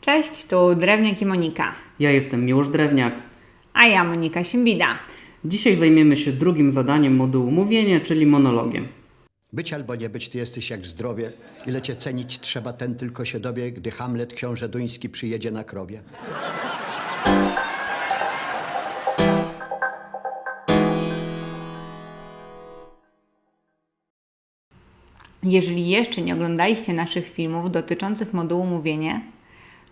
Cześć, tu Drewniak i Monika, Ja jestem Miłosz Drewniak. a ja Monika Siembida. Dzisiaj zajmiemy się drugim zadaniem modułu mówienie, czyli monologiem. Być albo nie być, ty jesteś jak zdrowie. Ile cię cenić trzeba, ten tylko się dowie, gdy Hamlet, książę duński, przyjedzie na krowie. Jeżeli jeszcze nie oglądaliście naszych filmów dotyczących modułu mówienie,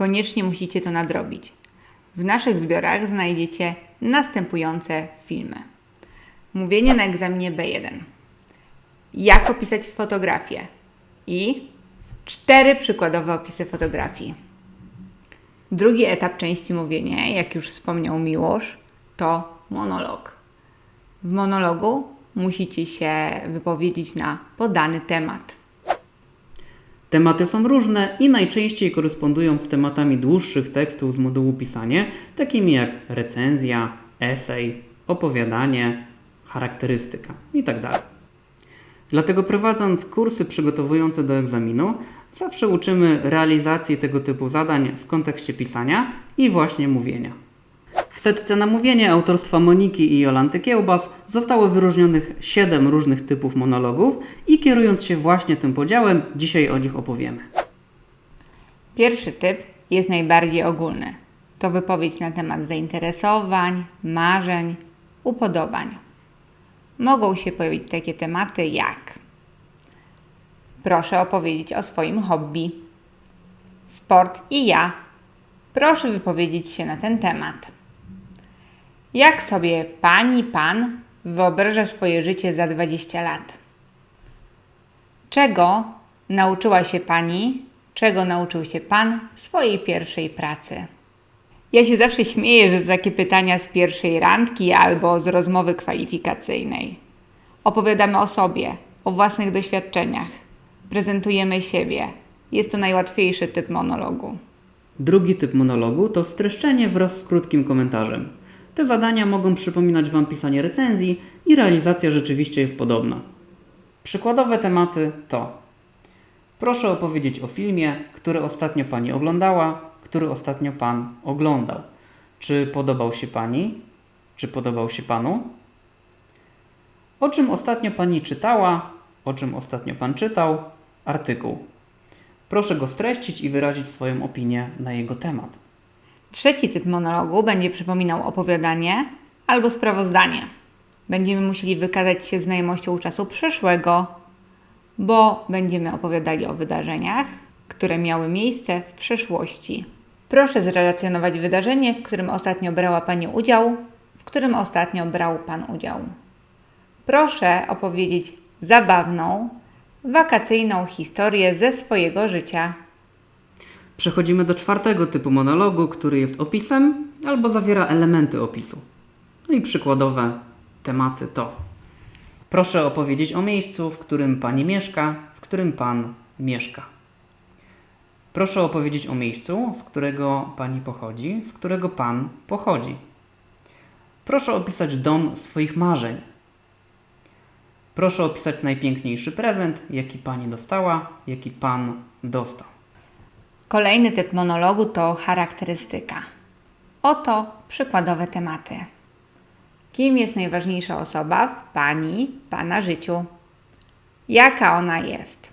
koniecznie musicie to nadrobić. W naszych zbiorach znajdziecie następujące filmy. Mówienie na egzaminie B1. Jak opisać fotografię i cztery przykładowe opisy fotografii. Drugi etap części mówienie, jak już wspomniał Miłosz, to monolog. W monologu musicie się wypowiedzieć na podany temat. Tematy są różne i najczęściej korespondują z tematami dłuższych tekstów z modułu pisanie, takimi jak recenzja, esej, opowiadanie, charakterystyka itd. Dlatego prowadząc kursy przygotowujące do egzaminu, zawsze uczymy realizacji tego typu zadań w kontekście pisania i właśnie mówienia. W setce na mówienie autorstwa Moniki i Jolanty Kiełbas zostało wyróżnionych 7 różnych typów monologów i kierując się właśnie tym podziałem, dzisiaj o nich opowiemy. Pierwszy typ jest najbardziej ogólny. To wypowiedź na temat zainteresowań, marzeń, upodobań. Mogą się pojawić takie tematy jak Proszę opowiedzieć o swoim hobby. Sport i ja. Proszę wypowiedzieć się na ten temat. Jak sobie pani, pan wyobraża swoje życie za 20 lat? Czego nauczyła się pani, czego nauczył się pan w swojej pierwszej pracy? Ja się zawsze śmieję, że to takie pytania z pierwszej randki albo z rozmowy kwalifikacyjnej. Opowiadamy o sobie, o własnych doświadczeniach, prezentujemy siebie. Jest to najłatwiejszy typ monologu. Drugi typ monologu to streszczenie wraz z krótkim komentarzem. Te zadania mogą przypominać Wam pisanie recenzji i realizacja rzeczywiście jest podobna. Przykładowe tematy to Proszę opowiedzieć o filmie, który ostatnio Pani oglądała, który ostatnio Pan oglądał. Czy podobał się Pani? Czy podobał się Panu? O czym ostatnio Pani czytała? O czym ostatnio Pan czytał? Artykuł. Proszę go streścić i wyrazić swoją opinię na jego temat. Trzeci typ monologu będzie przypominał opowiadanie albo sprawozdanie. Będziemy musieli wykazać się znajomością czasu przeszłego, bo będziemy opowiadali o wydarzeniach, które miały miejsce w przeszłości. Proszę zrelacjonować wydarzenie, w którym ostatnio brała Pani udział, w którym ostatnio brał Pan udział. Proszę opowiedzieć zabawną, wakacyjną historię ze swojego życia. Przechodzimy do czwartego typu monologu, który jest opisem albo zawiera elementy opisu. No i przykładowe tematy to: Proszę opowiedzieć o miejscu, w którym pani mieszka, w którym pan mieszka. Proszę opowiedzieć o miejscu, z którego pani pochodzi, z którego pan pochodzi. Proszę opisać dom swoich marzeń. Proszę opisać najpiękniejszy prezent, jaki pani dostała, jaki pan dostał. Kolejny typ monologu to charakterystyka. Oto przykładowe tematy. Kim jest najważniejsza osoba w Pani, Pana życiu? Jaka ona jest?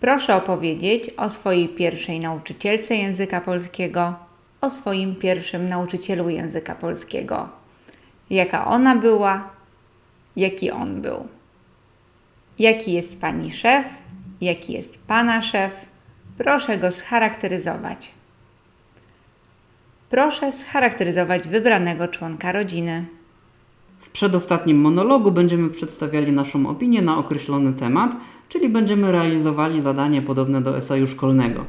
Proszę opowiedzieć o swojej pierwszej nauczycielce języka polskiego, o swoim pierwszym nauczycielu języka polskiego. Jaka ona była, jaki on był. Jaki jest Pani szef, jaki jest Pana szef? Proszę go scharakteryzować. Proszę scharakteryzować wybranego członka rodziny. W przedostatnim monologu będziemy przedstawiali naszą opinię na określony temat, czyli będziemy realizowali zadanie podobne do eseju szkolnego.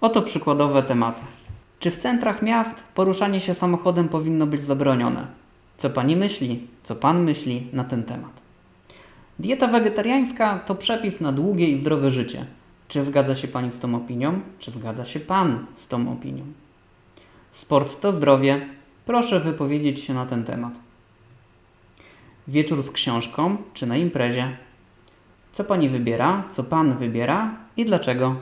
Oto przykładowe tematy. Czy w centrach miast poruszanie się samochodem powinno być zabronione? Co pani myśli? Co pan myśli na ten temat? Dieta wegetariańska to przepis na długie i zdrowe życie. Czy zgadza się pani z tą opinią? Czy zgadza się pan z tą opinią? Sport to zdrowie. Proszę wypowiedzieć się na ten temat. Wieczór z książką czy na imprezie? Co pani wybiera? Co pan wybiera i dlaczego?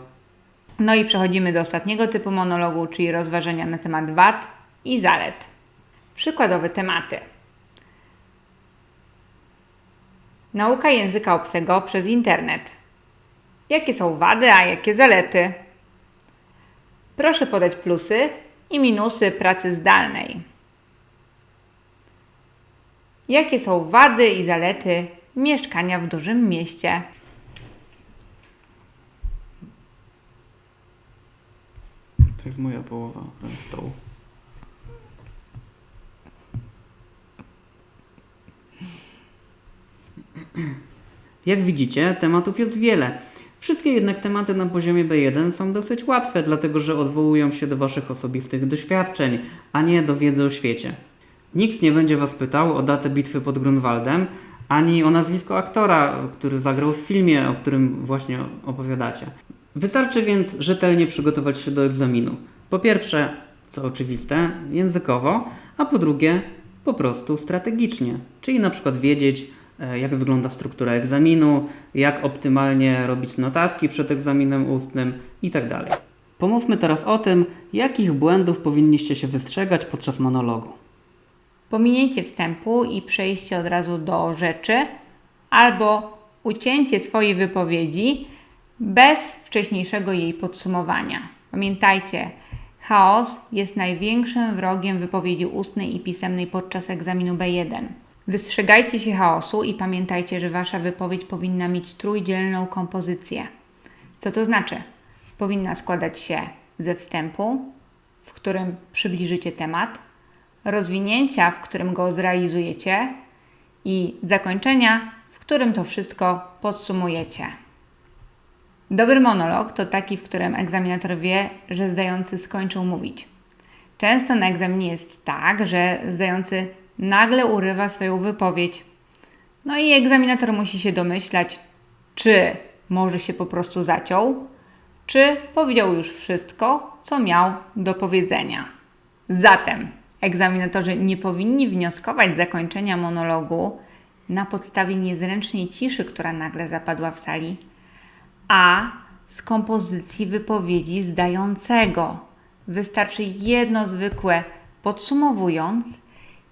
No i przechodzimy do ostatniego typu monologu, czyli rozważania na temat wad i zalet. Przykładowe tematy. Nauka języka obcego przez internet. Jakie są wady, a jakie zalety? Proszę podać plusy i minusy pracy zdalnej. Jakie są wady i zalety mieszkania w dużym mieście? To jest moja połowa stołu. Jak widzicie, tematów jest wiele. Wszystkie jednak tematy na poziomie B1 są dosyć łatwe, dlatego że odwołują się do Waszych osobistych doświadczeń, a nie do wiedzy o świecie. Nikt nie będzie Was pytał o datę bitwy pod Grunwaldem, ani o nazwisko aktora, który zagrał w filmie, o którym właśnie opowiadacie. Wystarczy więc rzetelnie przygotować się do egzaminu. Po pierwsze, co oczywiste, językowo, a po drugie, po prostu strategicznie, czyli na przykład wiedzieć, jak wygląda struktura egzaminu, jak optymalnie robić notatki przed egzaminem ustnym itd. Pomówmy teraz o tym, jakich błędów powinniście się wystrzegać podczas monologu. Pominięcie wstępu i przejście od razu do rzeczy, albo ucięcie swojej wypowiedzi bez wcześniejszego jej podsumowania. Pamiętajcie, chaos jest największym wrogiem wypowiedzi ustnej i pisemnej podczas egzaminu B1. Wystrzegajcie się chaosu i pamiętajcie, że wasza wypowiedź powinna mieć trójdzielną kompozycję. Co to znaczy? Powinna składać się ze wstępu, w którym przybliżycie temat, rozwinięcia, w którym go zrealizujecie i zakończenia, w którym to wszystko podsumujecie. Dobry monolog to taki, w którym egzaminator wie, że zdający skończył mówić. Często na egzaminie jest tak, że zdający nagle urywa swoją wypowiedź. No i egzaminator musi się domyślać, czy może się po prostu zaciął, czy powiedział już wszystko, co miał do powiedzenia. Zatem egzaminatorzy nie powinni wnioskować zakończenia monologu na podstawie niezręcznej ciszy, która nagle zapadła w sali, a z kompozycji wypowiedzi zdającego. Wystarczy jedno zwykłe podsumowując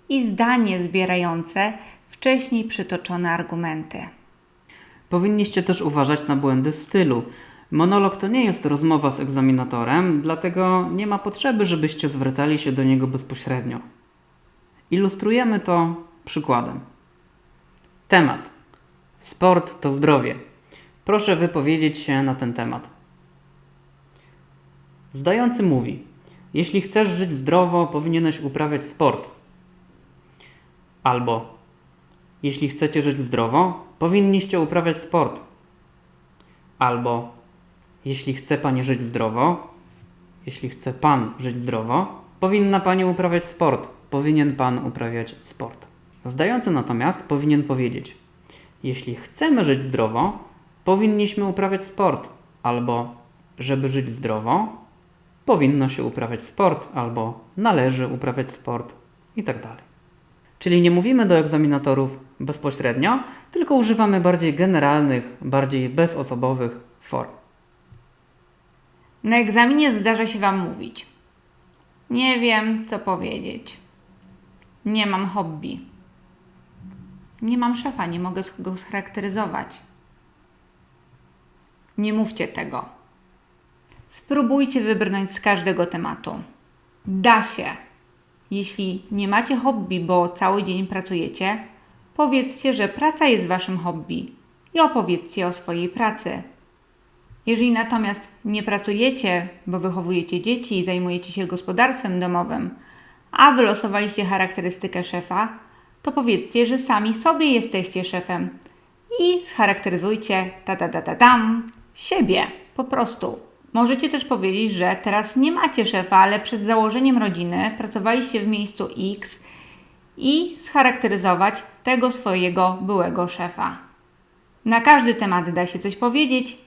i zdanie zbierające wcześniej przytoczone argumenty. Powinniście też uważać na błędy stylu. Monolog to nie jest rozmowa z egzaminatorem, dlatego nie ma potrzeby, żebyście zwracali się do niego bezpośrednio. Ilustrujemy to przykładem. Temat: Sport to zdrowie. Proszę wypowiedzieć się na ten temat. Zdający mówi: Jeśli chcesz żyć zdrowo, powinieneś uprawiać sport. Albo: Jeśli chcecie żyć zdrowo, powinniście uprawiać sport. Albo: Jeśli chce pani żyć zdrowo, jeśli chce pan żyć zdrowo, powinna pani uprawiać sport. Powinien pan uprawiać sport. Zdający natomiast powinien powiedzieć: Jeśli chcemy żyć zdrowo, powinniśmy uprawiać sport. Albo: Żeby żyć zdrowo, powinno się uprawiać sport, albo należy uprawiać sport i tak. Czyli nie mówimy do egzaminatorów bezpośrednio, tylko używamy bardziej generalnych, bardziej bezosobowych form. Na egzaminie zdarza się Wam mówić: Nie wiem, co powiedzieć. Nie mam hobby. Nie mam szefa, nie mogę go scharakteryzować. Nie mówcie tego. Spróbujcie wybrnąć z każdego tematu. Da się. Jeśli nie macie hobby, bo cały dzień pracujecie, powiedzcie, że praca jest Waszym hobby i opowiedzcie o swojej pracy. Jeżeli natomiast nie pracujecie, bo wychowujecie dzieci i zajmujecie się gospodarstwem domowym, a wylosowaliście charakterystykę szefa, to powiedzcie, że sami sobie jesteście szefem i scharakteryzujcie ta ta ta ta tam siebie po prostu. Możecie też powiedzieć, że teraz nie macie szefa, ale przed założeniem rodziny pracowaliście w miejscu X i scharakteryzować tego swojego byłego szefa. Na każdy temat da się coś powiedzieć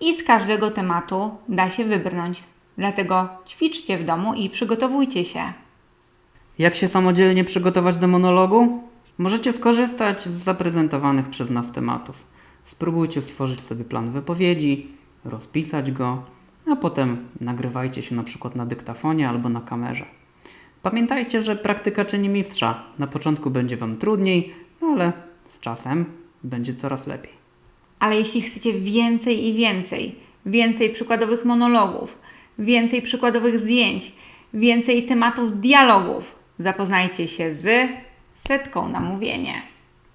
i z każdego tematu da się wybrnąć. Dlatego ćwiczcie w domu i przygotowujcie się. Jak się samodzielnie przygotować do monologu? Możecie skorzystać z zaprezentowanych przez nas tematów. Spróbujcie stworzyć sobie plan wypowiedzi, rozpisać go, a potem nagrywajcie się na przykład na dyktafonie albo na kamerze. Pamiętajcie, że praktyka czyni mistrza. Na początku będzie Wam trudniej, no ale z czasem będzie coraz lepiej. Ale jeśli chcecie więcej i więcej, więcej przykładowych monologów, więcej przykładowych zdjęć, więcej tematów dialogów, zapoznajcie się z setką na mówienie.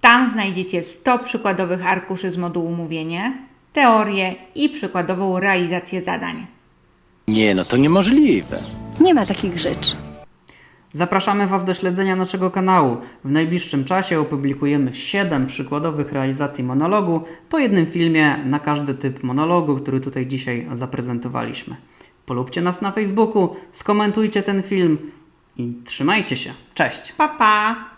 Tam znajdziecie 100 przykładowych arkuszy z modułu mówienie, teorię i przykładową realizację zadań. Nie, no to niemożliwe. Nie ma takich rzeczy. Zapraszamy Was do śledzenia naszego kanału. W najbliższym czasie opublikujemy 7 przykładowych realizacji monologu po jednym filmie na każdy typ monologu, który tutaj dzisiaj zaprezentowaliśmy. Polubcie nas na Facebooku, skomentujcie ten film i trzymajcie się. Cześć! Pa, pa!